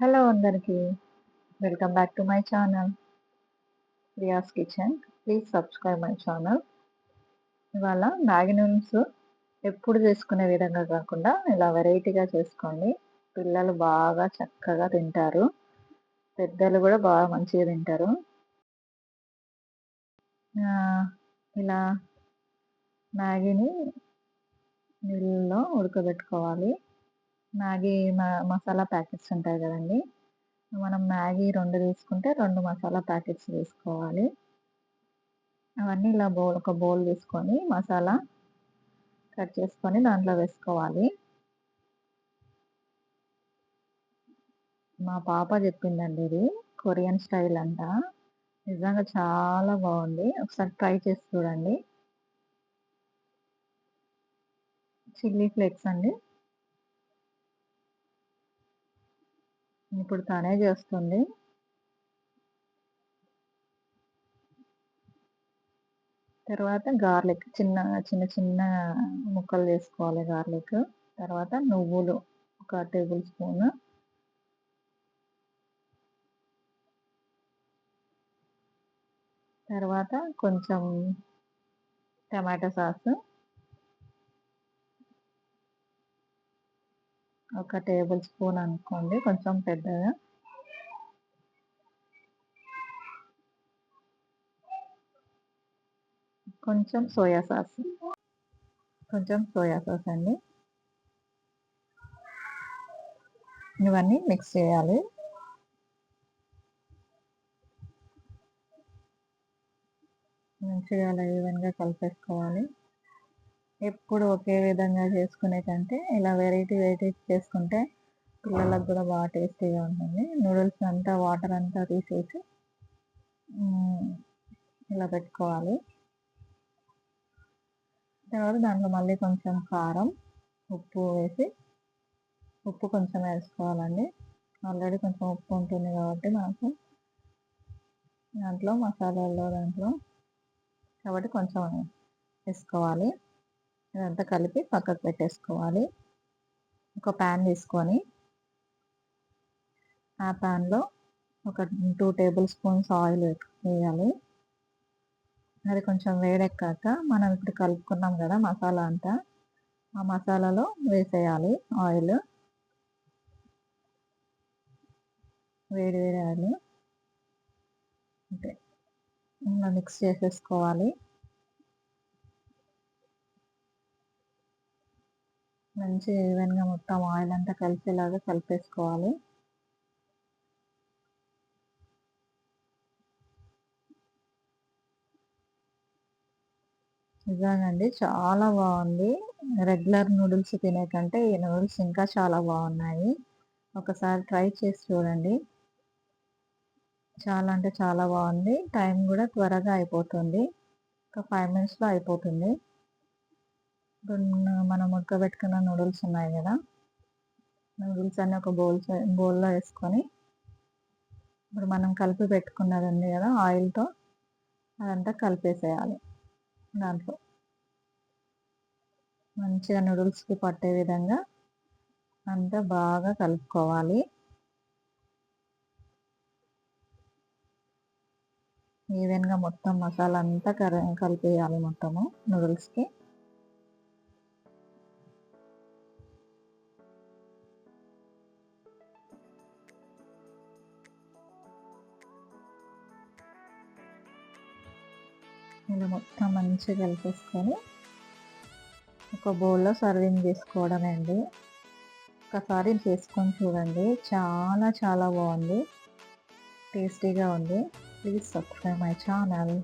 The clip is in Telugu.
హలో అందరికీ. Welcome back to my channel Priya's kitchen please subscribe my channel ఇవాళ మ్యాగీ నూడిల్స్ ఎప్పుడు చేసుకునే విధంగా కాకుండా ఇలా వెరైటీగా చేసుకోండి. పిల్లలు బాగా చక్కగా తింటారు. పెద్దలు కూడా బాగా మంచిగా తింటారు. ఇలా మ్యాగీని నీళ్ళలో ఉడకబెట్టుకోవాలి. మ్యాగీ మసాలా ప్యాకెట్స్ ఉంటాయి కదండి. మనం మ్యాగీ రెండు తీసుకుంటే రెండు మసాలా ప్యాకెట్స్ తీసుకోవాలి అవన్నీ ఇలా బౌల్ ఒక బౌల్ తీసుకొని మసాలా కట్ చేసుకొని దాంట్లో వేసుకోవాలి. మా పాప చెప్పిందండి ఇది. కొరియన్ స్టైల్ అంట. నిజంగా చాలా బాగుంది. ఒకసారి ట్రై చేసి చూడండి. చిల్లీ ఫ్లేక్స్ అండి. ఇప్పుడు తనే చేస్తుంది. తర్వాత గార్లిక్ చిన్న చిన్న చిన్న ముక్కలు చేసుకోవాలి గార్లిక్. తర్వాత నువ్వులు ఒక టేబుల్ స్పూన్. తర్వాత కొంచెం టమాటో సాసు. ఒక టేబుల్ స్పూన్ అనుకోండి కొంచెం పెద్దగా. కొంచెం సోయా సాస్. కొంచెం సోయా సాస్ అండి. ఇవన్నీ మిక్స్ చేయాలి. మంచిగా అలా ఈవెన్గా కలిపేసుకోవాలి. ఎప్పుడు ఒకే విధంగా చేసుకునే కంటే ఇలా వెరైటీ వెరైటీ చేసుకుంటే పిల్లలకు కూడా బాగా టేస్టీగా ఉంటుంది. నూడిల్స్ అంతా వాటర్ అంతా తీసేసి ఇలా పెట్టుకోవాలి. తర్వాత దాంట్లో మళ్ళీ కొంచెం కారం ఉప్పు వేసి ఉప్పు కొంచెం వేసుకోవాలండి. ఆల్రెడీ కొంచెం ఉప్పు ఉంటుంది కాబట్టి మనకు దాంట్లో మసాలాల్లో దాంట్లో కాబట్టి కొంచెం వేసుకోవాలి. ఇదంతా కలిపి పక్కకు పెట్టేసుకోవాలి. ఒక ప్యాన్ తీసుకొని ఆ ప్యాన్లో ఒక టూ టేబుల్ స్పూన్స్ ఆయిల్ వేయాలి. అది కొంచెం వేడెక్కాక మనం ఇప్పుడు కలుపుకున్నాం కదా మసాలా అంతా ఆ మసాలాలో వేసేయాలి ఆయిల్ వేడి వేడి ఆయిల్. అంటే మిక్స్ చేసేసుకోవాలి. మంచి ఈవెన్గా మొత్తం ఆయిల్ అంతా కలిసేలాగా కలిపేసుకోవాలి. నిజానండి చాలా బాగుంది. రెగ్యులర్ నూడిల్స్ తినే కంటే ఈ నూడిల్స్ ఇంకా చాలా బాగున్నాయి. ఒకసారి ట్రై చేసి చూడండి. చాలా అంటే చాలా బాగుంది. టైం కూడా త్వరగా అయిపోతుంది. ఒక ఫైవ్ మినిట్స్లో అయిపోతుంది. మనం ఉడకబెట్టుకున్న నూడిల్స్ ఉన్నాయి కదా? నూడిల్స్ అన్ని ఒక బౌల్ బౌల్లో వేసుకొని ఇప్పుడు మనం కలిపి పెట్టుకున్నది ఉంది కదా ఆయిల్తో అదంతా కలిపేసేయాలి దాంట్లో. మంచిగా నూడిల్స్కి పట్టే విధంగా అంతా బాగా కలుపుకోవాలి. ఈవెన్గా మొత్తం మసాలా అంతా కలిపేయాలి మొత్తము నూడిల్స్కి. ఇలా మొత్తం మంచిగా కలిపేసుకొని ఒక బౌల్లో సర్వింగ్ చేసుకోవడమే అండి ఒకసారి చేసుకొని చూడండి. చాలా చాలా బాగుంది. టేస్టీగా ఉంది. Please subscribe my channel.